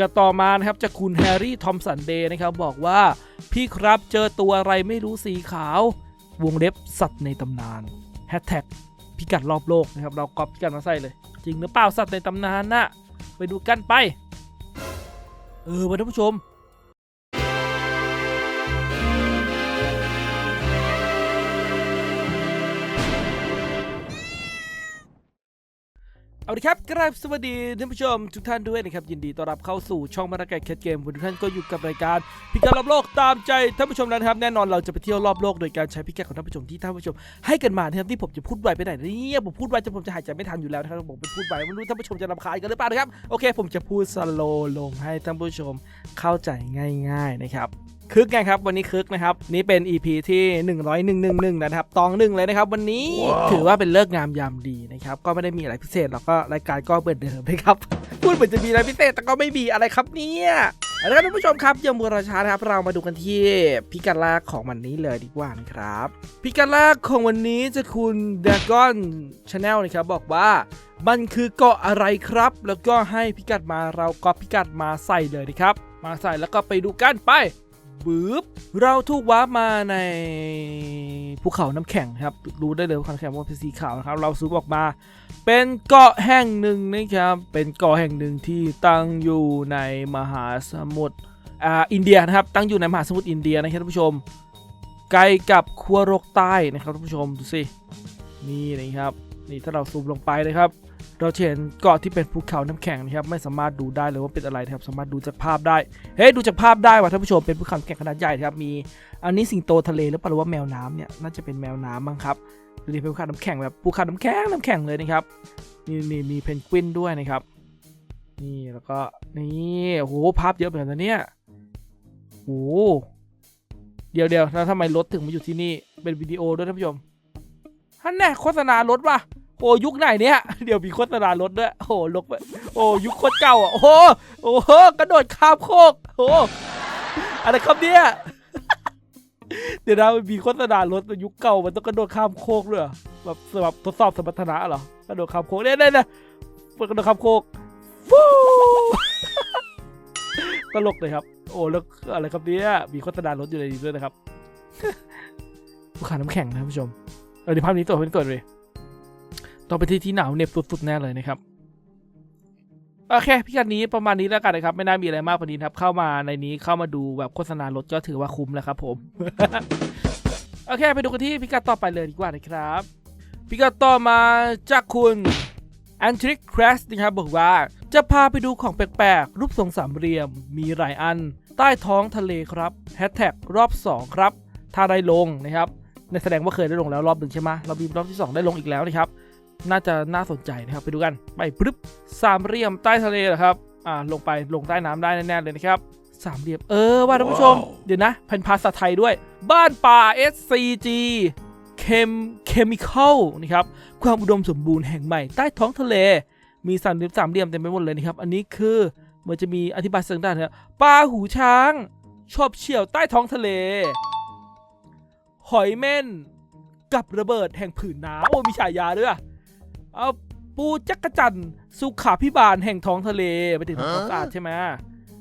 ก็ต่อมานะครับจากคุณแฮร์รี่ทอมสันเดย์นะครับบอกว่าพี่ครับเจอตัวอะไรไม่รู้สีขาว วงเล็บสัตว์ในตำนานแฮชแท็กพิกัดรอบโลกนะครับ เรากอบพิกัดมาใส่เลย จริงหรือเปล่าสัตว์ในตำนานน่ะไปดูกันไป เออท่านผู้ชม เอาละครับกราบสวัสดีท่านผู้ชมทุกท่านด้วยนะครับ ยินดีต้อนรับเข้าสู่ช่องมาราไกแคทเกมวันทุกท่านก็อยู่กับรายการพิกัดรอบโลกตามใจท่านผู้ชมแล้วนะครับแน่นอนเราจะไปเที่ยวรอบโลกโดยการใช้พิกัดของท่านผู้ชมที่ท่านผู้ชม ให้กันมานะครับที่ผมจะพูดไวไปไหนเนี่ยผมพูดไวจนผมจะหายใจไม่ทันอยู่แล้วนะครับผมเป็นพูดไวไม่รู้ท่านผู้ชมจะรำคาญกันหรือเปล่านะครับโอเค ผมจะพูดสโลลงให้ท่านผู้ชมเข้าใจง่าย ๆนะครับ คึกไงครับวันนี้คึกนะครับนี่เป็น EP ที่10111นะครับตองหนึ่งเลยนะครับวันนี้ถือว่าเป็นเลิกษ์งามยามดีนะครับก็ไม่ได้มีอะไรพิเศษหรอกก็รายการก็เปิดเดิมนะครับพูดเหมือนจะมีอะไรพิเศษแต่ก็ไม่มีอะไรครับเนี่ยเอาละครับท่านผู้ชมครับอย่ามัวรอช้านะครับเรามาดูกันที่พิกัดแรกของวันนี้เลยดีกว่านะครับพิกัดแรกของวันนี้จะคุณ Dragon Channel นะครับบอกว่ามันคือเกาะอะไรครับ แล้วก็ให้พิกัดมาเราก็พิกัดมาใส่เลยนะครับ มาใส่แล้วก็ไปดูกันไป บึ๊บเราถูกวาร์ปมาในภูเขาน้ำแข็งครับ รู้ได้เลยว่าภูเขาน้ำแข็งว่าเป็นสีขาวนะครับ เราซูมออกมา เป็นเกาะแห่งหนึ่งนะครับ เป็นเกาะแห่งหนึ่งที่ตั้งอยู่ในมหาสมุทรอ่าอินเดียนะครับ ตั้งอยู่ในมหาสมุทรอินเดียนะครับท่านผู้ชมใกล้กับขั้วโลกใต้นะครับท่านผู้ชมดูสิ นี่นะครับ นี่ถ้าเราซูมลงไปนะครับ เราเห็นเกาะที่เป็นภูเขาน้ำแข็งนะครับไม่สามารถดูได้เลยว่าเป็นอะไรนะครับสามารถดูจากภาพได้เฮ้ยดูจากภาพได้ว่ะท่านผู้ชมเป็นภูเขาแข็งขนาดใหญ่นะครับมีอันนี้สิงโตทะเลหรือเปล่าหรือว่าแมวน้ำเนี่ยน่าจะเป็นแมวน้ำมั้งครับดูดิเป็นภูเขาน้ำแข็งแบบภูเขาน้ำแข็งน้ำแข็งเลยนะครับนี่นี่มีเพนกวินด้วยนะครับนี่แล้วก็นี่โอ้โหภาพเยอะเหมือนกันนะเนี่ยโอ้โหเดี๋ยวเดี๋ยวแล้วทำไมรถถึงมาอยู่ที่นี่เป็นวิดีโอด้วยท่านผู้ชมฮันแน่โฆษณารถว่ะ โอ้ยุคไหนเนี่ย เดี๋ยวมีโฆษณารถด้วยโอ้โหลกไปโอ้ยุคโคตรเก่าอะโอ้โหโอ้โหกระโดดข้ามโคกโอ้อะไรครับเนี่ยเดี๋ยวนะมันมีโฆษณารถยุคเก่ามันต้องกระโดดข้ามโคกด้วยแบบสำหรับทดสอบสมรรถนะเหรอกระโดดข้ามโคกเนี่ยเนี่ยเนี่ยกระโดดข้ามโคกฟูตลกเลยครับ โอ้แล้วอะไรครับเนี่ยมีโฆษณารถอยู่ในนี้ด้วยนะครับภูเขาน้ำแข็งนะผู้ชมเออในภาพนี้ตัวเป็นตัวเลย ต้องไปที่ที่หนาวเหน็บสุดๆแน่เลยนะครับโอเคพิกัดนี้ประมาณนี้แล้วกันนะครับ ไม่น่ามีอะไรมากกว่านี้ครับ เข้ามาในนี้เข้ามาดูแบบโฆษณารถก็ถือว่าคุ้มแล้วครับผม โอเค ไปดูกันที่พิกัดต่อไปเลยดีกว่านะครับ พิกัดต่อมาจากคุณแอนทริกครสนะครับบอกว่าจะพาไปดูของแปลกๆ รูปทรงสามเหลี่ยม มีหลายอัน ใต้ท้องทะเลครับแฮชแท็กรอบ 2 ครับ ถ้าได้ลงนะครับในแสดงว่าเคยได้ลงแล้วรอบหนึ่งใช่ไหมเรามีรอบที่ 2 ได้ลงอีกแล้วนะครับ น่าจะน่าสนใจนะครับ ไปดูกันไปปึ๊บสามเหลี่ยมใต้ทะเลเหรอครับอ่าลงไปลงใต้น้ำได้แน่ๆเลยนะครับสามเหลี่ยมเออว่าท่านผู้ชม เดี๋ยวนะเป็นภาษาไทยด้วย บ้านป่า SCG เคมเคมิคอลนะครับความอุดมสมบูรณ์แห่งใหม่ใต้ท้องทะเล มีสามเหลี่ยมสามเหลี่ยมเต็มไปหมดเลยนะครับ อันนี้คือเหมันจะมีอธิบายสักด้านนะครับปลาหูช้างชอบเฉี่ยวใต้ท้องทะเล หอยเม่นกับระเบิดแห่งผืนน้ำโอ้มีฉายาด้วยอะ เอาปูจักรจันทร์สุขาพิบาลแห่งท้องทะเลไปถึงทำความสะอาดใช่ไหม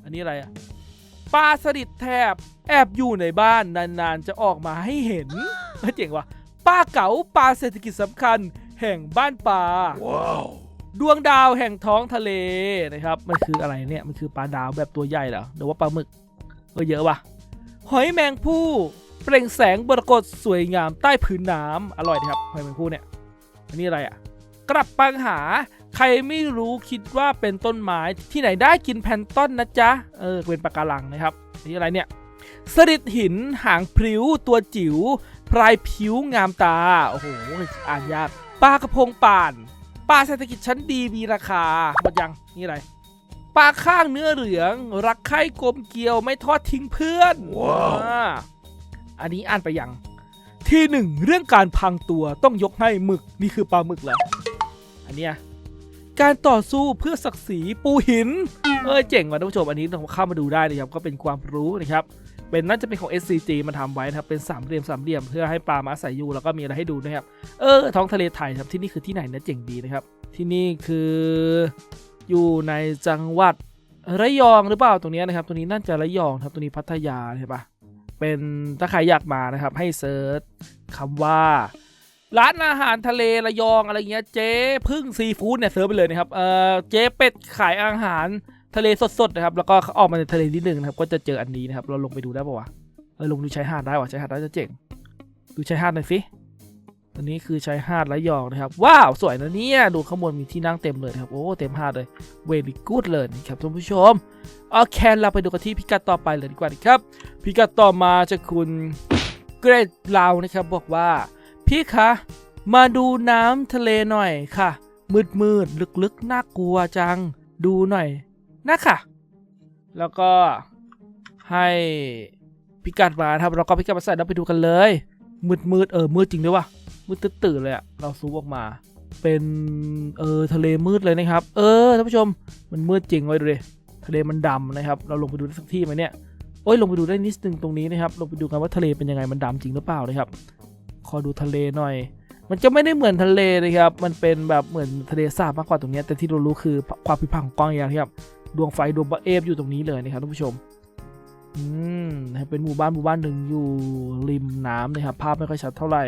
อันนี้อะไรอะปลาสลิดแทบแอบอยู่ในบ้านนานๆ จะออกมาให้เห็นเจ๋งว่ะปลาเก๋าปลาเศรษฐกิจสำคัญ แห่งบ้านปลาดวงดาวแห่งท้องทะเลนะครับ มันคืออะไรเนี่ย มันคือปลาดาวแบบตัวใหญ่เหรอหรือว่าปลาหมึกเออเยอะว่ะ หอยแมงผู้เปล่งแสงบรกตสวยงามใต้พื้นน้ำอร่อยครับหอยแมงผู้เนี่ย อันนี้อะไรอะ กลับปังหา ใครไม่รู้คิดว่าเป็นต้นไม้ที่ไหนได้กินแพลนต้นนะจ๊ะ เออเป็นปะการังนะครับนี่อะไรเนี่ยสลิดหินหางพริ้วตัวจิ๋วพลายผิวงามตา โอ้โห อ่านยากปลากระพงป่านปลาเศรษฐกิจชั้นดีมีราคาหมดยังนี่อะไรปลาข้างเนื้อเหลือง รักใคร่กลมเกลียวไม่ทอดทิ้งเพื่อนว้าวอ่าอันนี้อ่านไปยัง ที่หนึ่งเรื่องการพังตัวต้องยกให้หมึกนี่คือปลาหมึกเหรอ อันเนี้ยการต่อสู้เพื่อศักดิ์ศรีปูหิน เออเจ๋งว่ะท่านผู้ชมอันนี้ต้องเข้ามาดูได้นะครับ ก็เป็นความรู้นะครับ เป็นน่าจะเป็นของ SCG มาทำไว้นะครับ เป็นสามเหลี่ยมสามเหลี่ยมเพื่อให้ปลามาอาศัยอยู่แล้วก็มีอะไรให้ดูนะครับ เออ ท้องทะเลไทยครับที่นี่คือที่ไหนนะเจ๋งดีนะครับ ที่นี่คืออยู่ในจังหวัดระยองหรือเปล่าตรงนี้นะครับ ตรงนี้น่าจะระยองครับตรงนี้พัทยาใช่ปะเป็นถ้าใครอยากมานะครับ ให้เซิร์ชคำว่า ร้านอาหารทะเลระยองอะไรเงี้ยเจ๊พึ่งซีฟู้ดเนี่ยเซิร์ชไปเลยนะครับเออเจ๊เป็ดขายอาหารทะเลสดๆนะครับแล้วก็ออกมาในทะเลนิดนึงนะครับก็จะเจออันนี้นะครับเราลงไปดูได้ปะวะเออลงดูชายหาดได้วะชายหาดน่าจะเจ๋งดูชายหาดหน่อยสิอันนี้คือชายหาดระยองนะครับว้าวสวยนะเนี่ยดูข้างบนมีที่นั่งเต็มเลยนะครับโอ้เต็มหาดเลยเวลี่กูดเลยนะครับท่านผู้ชมโอเคเราไปดูกันที่พิกัดต่อไปเลยดีกว่านะครับพิกัดต่อมาจะคุณเกรดเรานะครับบอกว่า พี่คะ มาดูน้ำทะเลหน่อยค่ะ มืดมืดลึกลึกๆน่ากลัวจัง ดูหน่อยนะค่ะแล้วก็ให้พิกัดมาครับเราก็พิกัดมาใส่แล้วไปดูกันเลย มืดมืดๆเออมืดจริงด้วยวะมืดตื่นเลยอะเราซูมออกมา เป็นเออทะเลมืดเลยนะครับ เออท่านผู้ชมมันมืดจริงไว้ดูดิทะเลมันดำนะครับ เราลงไปดูได้สักที่ไหมเนี่ยโอ้ยลงไปดูได้นิดนึงตรงนี้นะครับ ลงไปดูกันว่าทะเลเป็นยังไงมันดำจริงหรือเปล่านะครับ ขอดูทะเลหน่อย มันจะไม่ได้เหมือนทะเลนะครับ มันเป็นแบบเหมือนทะเลสาบมากกว่าตรงนี้ แต่ที่เรารู้คือความพิพังของกล้องอย่างครับ ดวงไฟดวงบะเอฟอยู่ตรงนี้เลยนะครับท่านผู้ชม อืมเป็นหมู่บ้านหมู่บ้านหนึ่งอยู่ริมน้ำนะครับ ภาพไม่ค่อยชัดเท่าไหร่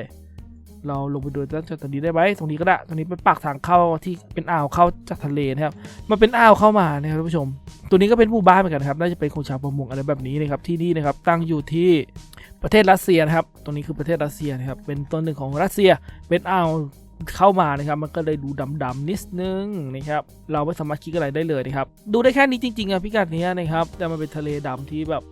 เราลงไปดูด้านตรงนี้ได้ไหมตรงนี้ก็ได้ ตรงนี้เป็นปากทางเข้าที่เป็นอ่าวเข้าจากทะเลนะครับ มันเป็นอ่าวเข้ามานะครับท่านผู้ชม ตัวนี้ก็เป็นหมู่บ้านเหมือนกันครับ น่าจะเป็นของชาวประมงอะไรแบบนี้นะครับ ที่นี่นะครับ ตั้งอยู่ที่ประเทศรัสเซียนะครับ ตรงนี้คือประเทศรัสเซียนะครับ เป็นตัวหนึ่งของรัสเซีย เป็นอ่าวเข้ามานะครับ มันก็เลยดูดำๆนิดนึงนะครับ เราไม่สามารถคิดอะไรได้เลยนะครับ ดูได้แค่นี้จริงๆอะพิกัดเนี้ยนะครับ แต่มันเป็นทะเลดำที่แบบ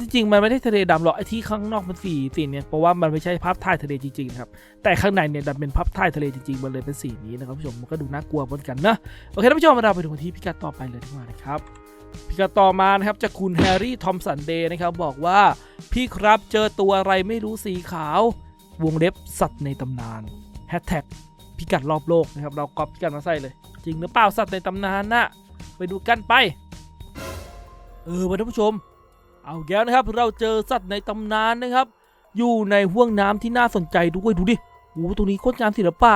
จริงๆมันไม่ได้ทะเลดำหรอกไอ้ที่ข้างนอกมันสีสีเนี่ยเพราะว่ามันไม่ใช่ภาพถ่ายทะเลจริงๆครับแต่ข้างในเนี่ยดันเป็นภาพถ่ายทะเลจริงๆมันเลยเป็นสีนี้นะครับผู้ชมมันก็ดูน่ากลัวเหมือนกันนะโอเคท่านผู้ชมเราไปดูที่พิกัดต่อไปเลยดีกว่านะครับ พิกัดต่อมานะครับจากคุณแฮร์รี่ทอมสันเดย์นะครับบอกว่าพี่ครับเจอตัวอะไรไม่รู้สีขาว วงเล็บสัตว์ในตำนานแฮชแท็กพิกัดรอบโลกนะครับเราก๊อปพิกัดมาใส่เลย จริงหรือเปล่าสัตว์ในตำนานน่ะไปดูกันไป เออท่านผู้ชม เอาแก้วนะครับ เราเจอสัตว์ในตำนานนะครับ อยู่ในห่วงน้ำที่น่าสนใจด้วยดูดิโอ้ตรงนี้โคตรงานศิลปะ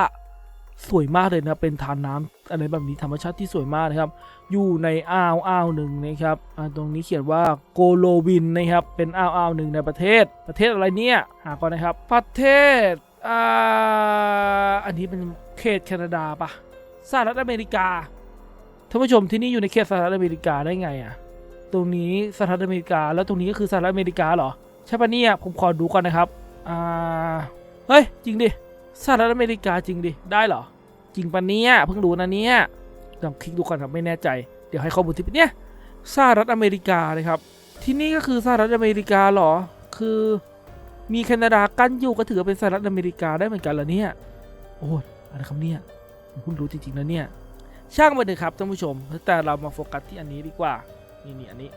สวยมากเลยนะเป็นทานน้ำอะไรแบบนี้ธรรมชาติที่สวยมากนะครับ อยู่ในอ่าวอ่าวหนึ่งนะครับตรงนี้เขียนว่าโกโลวินนะครับเป็นอ่าวอ่าวหนึ่งในประเทศ ประเทศอะไรเนี่ยหาก่อนนะครับประเทศอ่าอันนี้เป็นเขตแคนาดาปะสหรัฐอเมริกาท่านผู้ชมที่นี่อยู่ในเขตสหรัฐอเมริกาได้ไงอะตรงนี้สหรัฐอเมริกาแล้วตรงนี้ก็คือสหรัฐอเมริกาเหรอใช่ปะเนี่ยผมขอดูก่อนนะครับอ่าเฮ้ยจริงดิ สหรัฐอเมริกาจริงดิ ได้เหรอ จริงปะเนี่ยเพิ่งรู้นะเนี่ยลองคลิกดูก่อนครับไม่แน่ใจ เดี๋ยวให้ข้อมูลที่เนี่ยสหรัฐอเมริกานะครับ ที่นี่ก็คือสหรัฐอเมริกาเหรอ คือมีแคนาดากั้นอยู่ก็ถือเป็นสหรัฐอเมริกาได้เหมือนกันเหรอเนี่ย โอ้ยอะไรครับเนี่ยผมเพิ่งรู้จริงๆนะเนี่ย ช่างมันเถอะครับท่านผู้ชม แต่เรามาโฟกัสที่อันนี้ดีกว่า นี่นี่อันนี้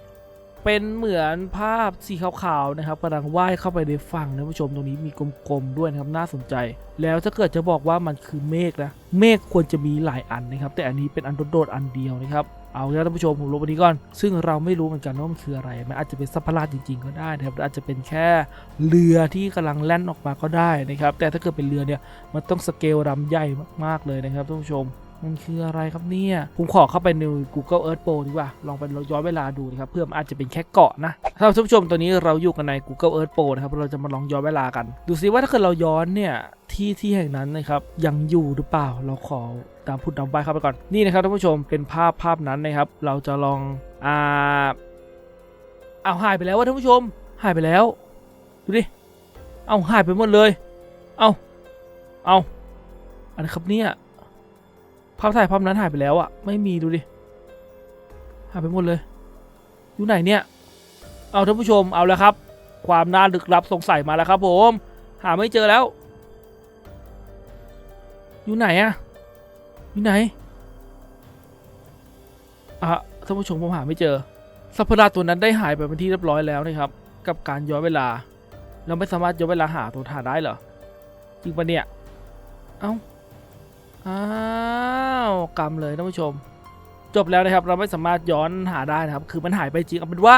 เป็นเหมือนภาพสีขาวๆนะครับกำลังว่ายเข้าไปในฝั่งนะผู้ชมตรงนี้มีกลมๆด้วยนะครับน่าสนใจ แล้วถ้าเกิดจะบอกว่ามันคือเมฆนะเมฆควรจะมีหลายอันนะครับ แต่อันนี้เป็นอันโดดๆอันเดียวนะครับเอาละท่านผู้ชมผมลบอันนี้ก่อน ซึ่งเราไม่รู้เหมือนกันว่ามันคืออะไร มันอาจจะเป็นสัพพลาดจริง ๆ ก็ได้นะครับอาจจะเป็นแค่เรือที่กำลังแล่นออกมาก็ได้นะครับ แต่ถ้าเกิดเป็นเรือเนี่ยมันต้องสเกลลำใหญ่มากๆเลยนะครับท่านผู้ชม มันคืออะไรครับเนี่ย ผมขอเข้าไปใน Google Earth Pro ดีกว่า ลองไปย้อนเวลาดูนะครับ เพื่อมันอาจจะเป็นแค่เกาะนะท่านผู้ชมตอนนี้เราอยู่กันใน Google Earth Pro นะครับ เราจะมาลองย้อนเวลากัน ดูซิว่าถ้าเกิดเราย้อนเนี่ย ที่ที่แห่งนั้นนะครับ ยังอยู่หรือเปล่า เราขอตามพูดตามไปเข้าไปก่อน นี่นะครับท่านผู้ชม เป็นภาพภาพนั้นนะครับ เราจะลอง อ่า เอาหายไปแล้วว่าท่านผู้ชม หายไปแล้ว ดูดิ เอาหายไปหมดเลย เอาเอาอะไรครับเนี่ย ภาพถ่ายภาพนั้นหายไปแล้วอะไม่มีดูดิหายไปหมดเลย อยู่ไหนเนี่ย เอาท่านผู้ชมเอาแล้วครับ ความน่าลึกลับสงสัยมาแล้วครับ ผม หาไม่เจอแล้ว อยู่ไหนอะอยู่ไหนอะท่านผู้ชมผมหาไม่เจอสัพพลาตัวนั้นได้หายไปเป็นที่เรียบร้อยแล้วนะครับ กับการย้อนเวลา เราไม่สามารถย้อนเวลาหาตัวถ่านได้เหรอจริงปะเนี่ย เอ้า อ้าวกรรมเลยท่านผู้ชม จบแล้วนะครับเราไม่สามารถย้อนหาได้นะครับ คือมันหายไปจริงเอาเป็นว่า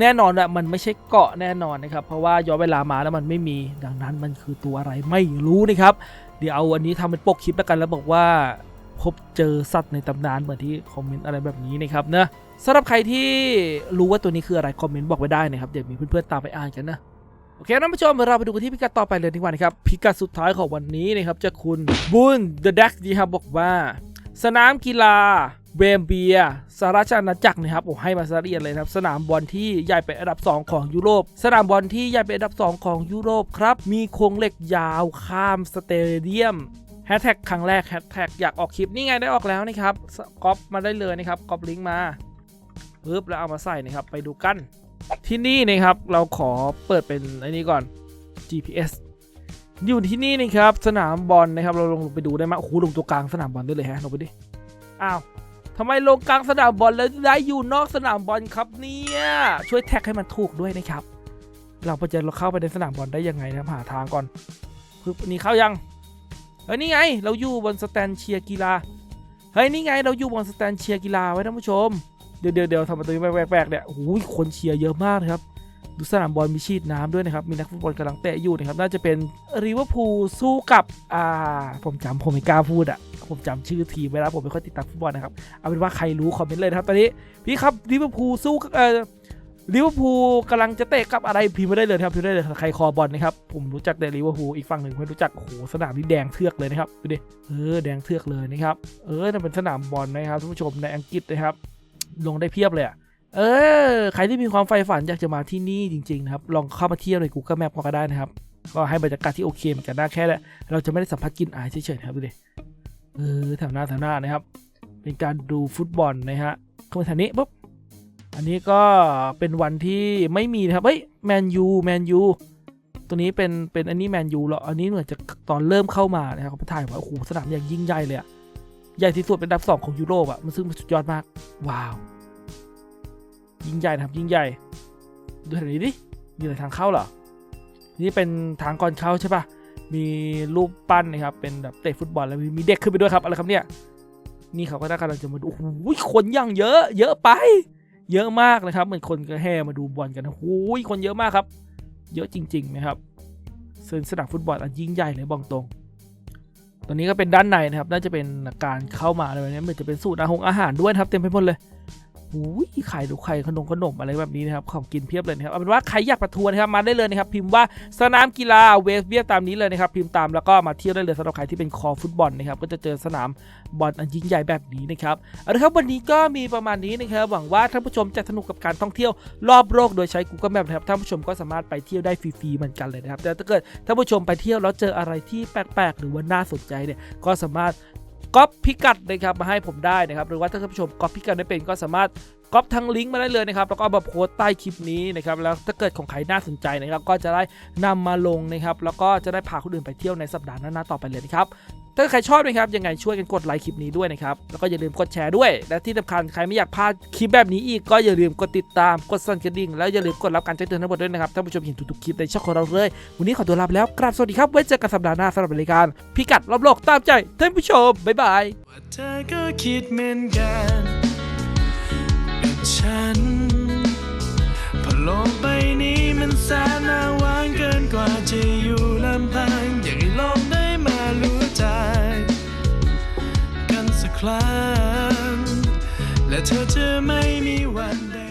แน่นอนอะมันไม่ใช่เกาะแน่นอนนะครับ เพราะว่าย้อนเวลามาแล้วมันไม่มีดังนั้นมันคือตัวอะไรไม่รู้นะครับ เดี๋ยวเอาอันนี้ทำเป็นปกคลิปแล้วกันแล้วบอกว่าพบเจอสัตว์ในตำนานเหมือนที่คอมเมนต์อะไรแบบนี้นะครับเนะสำหรับใครที่รู้ว่าตัวนี้คืออะไรคอมเมนต์บอกไว้ได้นะครับเดี๋ยวมีเพื่อนๆตามไปอ่านกันนะ โอเคท่านผู้ชมเราไปดูกันที่พิกัดต่อไปเลยดีกว่านะครับพิกัดสุดท้ายของวันนี้นะครับจะคุณบุนเดอะดักดีครับบอกว่า สนามกีฬาเวมเบียสหราชอาณาจักรนะครับผมให้มาซะเอียดเลยครับสนามบอลที่ใหญ่เป็นอันดับ 2 ของยุโรป สนามบอลที่ใหญ่เป็นอันดับ 2 ของยุโรปครับ มีโครงเหล็กยาวข้ามสเตเดียมแฮชแท็กครั้งแรกแฮชแท็กอยากออกคลิปนี่ไงได้ออกแล้วนะครับก๊อปมาได้เลยนะครับก๊อปลิงก์มาปึ๊บแล้วเอามาใส่นะครับไปดูกัน ที่นี่นะครับเราขอเปิดเป็นอ้นี้ก่อน GPS อยู่ที่นี่นะครับสนามบอลนะครับ เราลงไปดูได้ไหมโอ้โหลงตัวกลางสนามบอลได้เลยฮะลงไปดิอ้าวทำไมลงกลางสนามบอลแล้วได้อยู่นอกสนามบอลครับเนี่ยช่วยแท็กให้มันถูกด้วยนะครับ เราจะเราเข้าไปในสนามบอลได้ยังไงนะหาทางก่อนปึ๊บอันนี่เข้ายังเฮ้ยนี่ไง เราอยู่บนสแตนเชียร์กีฬาเฮ้ยนี่ไง เราอยู่บนสแตนเชียร์กีฬาไว้ท่านผู้ชม เดี๋ยวเดี๋ยวเดี๋ยวทำมาตัวนี้แปลกๆเนี่ยโอ้โหคนเชียร์เยอะมากนะครับ ดูสนามบอลมีชีดน้ำด้วยนะครับ มีนักฟุตบอลกำลังเตะอยู่นะครับ น่าจะเป็นริเวอร์พูลสู้กับ อ่า ผมจำผมไม่กล้าพูดอะ ผมจำชื่อทีมไว้แล้วผมไม่ค่อยติดตามฟุตบอลนะครับ เอาเป็นว่าใครรู้คอมเมนต์เลยนะครับ ตอนนี้พี่ครับริเวอร์พูลสู้กับเอ่อลิเวอร์พูลกำลังจะเตะกับอะไรพิมพ์มาได้เลยครับพิมพ์ได้เลยใครคอบอลนะครับผมรู้จักแต่ลิเวอร์พูลอีกฝั่งหนึ่งไม่รู้จักโอ้โหสนามนี้แดงเทือกเลยนะครับดูดิเออแดงเทือกเลยนะครับเออนั่นเป็นสนามบอลนะครับท่านผู้ชมในอังกฤษนะครับ ลงได้เพียบเลยอะเออ ใครที่มีความใฝ่ฝันอยากจะมาที่นี่จริงๆนะครับ ลองเข้ามาเที่ยวใน Google Map ก็ได้นะครับ ก็ให้บรรยากาศที่โอเคเหมือนกันได้แค่แหละเราจะไม่ได้สัมผัสกลินอายเฉยๆนะครับดูดิ เออแถวหน้าแถวหน้านะครับ เป็นการดูฟุตบอลนะฮะ เข้ามาแถวนี้ปุ๊บ อันนี้ก็เป็นวันที่ไม่มีนะครับ เฮ้ย แมนยู แมนยู ตัวนี้เป็น เป็นอันนี้แมนยูเหรอ อันนี้เหมือนจะตอนเริ่มเข้ามานะครับเขาไปถ่ายว่าโอ้โห สนามอย่างยิ่งใหญ่เลยอะ ใหญ่ที่สุดเป็นดับสองของยุโรปอะมันซึ่งมันสุดยอดมาก ว้าว ยิ่งใหญ่นะครับยิ่งใหญ่ ดูแถวนี้ดิมีอะไรทางเข้าเหรอ นี่เป็นทางก่อนเข้าใช่ปะมีรูปปั้นนะครับ เป็นแบบเตะฟุตบอลแล้วมีมีเด็กขึ้นไปด้วยครับอะไรครับเนี่ย นี่เขาก็น่ากำลังจะมาดูโอ้โหคนย่างเยอะ เยอะไป เยอะมากนะครับ เหมือนคนก็แห่มาดูบอลกันโอ้โหคนเยอะมากครับ เยอะจริงๆนะครับเซึ่งสนามฟุตบอลอันยิ่งใหญ่เลยบอกตรง ตรงนี้ก็เป็นด้านในนะครับ น่าจะเป็นการเข้ามาอะไรแบบนี้มันจะเป็นสูตรอาหงอาหารด้วยนะครับ เต็มไปหมดเลย อุ้ยไข่ดูไข่ขนมขนมอะไรแบบนี้นะครับของกินเพียบเลยนะครับเอาเป็นว่าใครอยากประทวนนะครับมาได้เลยนะครับพิมพ์ว่าสนามกีฬาเวสเบียตามนี้เลยนะครับพิมพ์ตามแล้วก็มาเที่ยวได้เลยสำหรับใครที่เป็นคอฟุตบอลนะครับก็จะเจอสนามบอลอันยิ่งใหญ่แบบนี้นะครับเอาละครับวันนี้ก็มีประมาณนี้นะครับหวังว่าท่านผู้ชมจะสนุกกับการท่องเที่ยวรอบโลกโดยใช้ Google Map นะครับท่านผู้ชมก็สามารถไปเที่ยวได้ฟรีๆเหมือนกันเลยนะครับแต่ถ้าเกิดท่านผู้ชมไปเที่ยวแล้วเจออะไรที่แปลกๆ หรือว่าน่าสนใจเนี่ยก็สามารถ ก๊อปพิกัดนะครับมาให้ผมได้นะครับ หรือว่าถ้าท่านผู้ชมก๊อปพิกัดได้เป็นก็สามารถก๊อปทั้งลิงก์มาได้เลยนะครับ แล้วก็เอามาโพสต์ใต้คลิปนี้นะครับ แล้วถ้าเกิดของใครน่าสนใจนะครับ ก็จะได้นำมาลงนะครับ แล้วก็จะได้พาคนอื่นไปเที่ยวในสัปดาห์หน้าๆต่อไปเลยนะครับ ถ้าใครชอบนะครับยังไงช่วยกันกดไลค์คลิปนี้ด้วยนะครับแล้วก็อย่าลืมกดแชร์ด้วย และที่สำคัญใครไม่อยากพลาดคลิปแบบนี้อีกก็อย่าลืมกดติดตามกดสั่นกระดิ่งแล้วอย่าลืมกดรับการแจ้งเตือนทั้งหมดด้วยนะครับท่านผู้ชมเห็นทุกๆคลิปในช่องของเราเลย วันนี้ขอตัวลาไปแล้วกราบสวัสดีครับไว้เจอกันสัปดาห์หน้าสำหรับรายการพิกัดรอบโลกตามใจท่านผู้ชมบ๊ายบายเธอก็คิดเหมือนกันกับฉันพอโลกใบนี้มันแสนน่าวางเกินกว่าจะอยู่ลำพัง ครั้ง และเธอจะไม่มีวันใด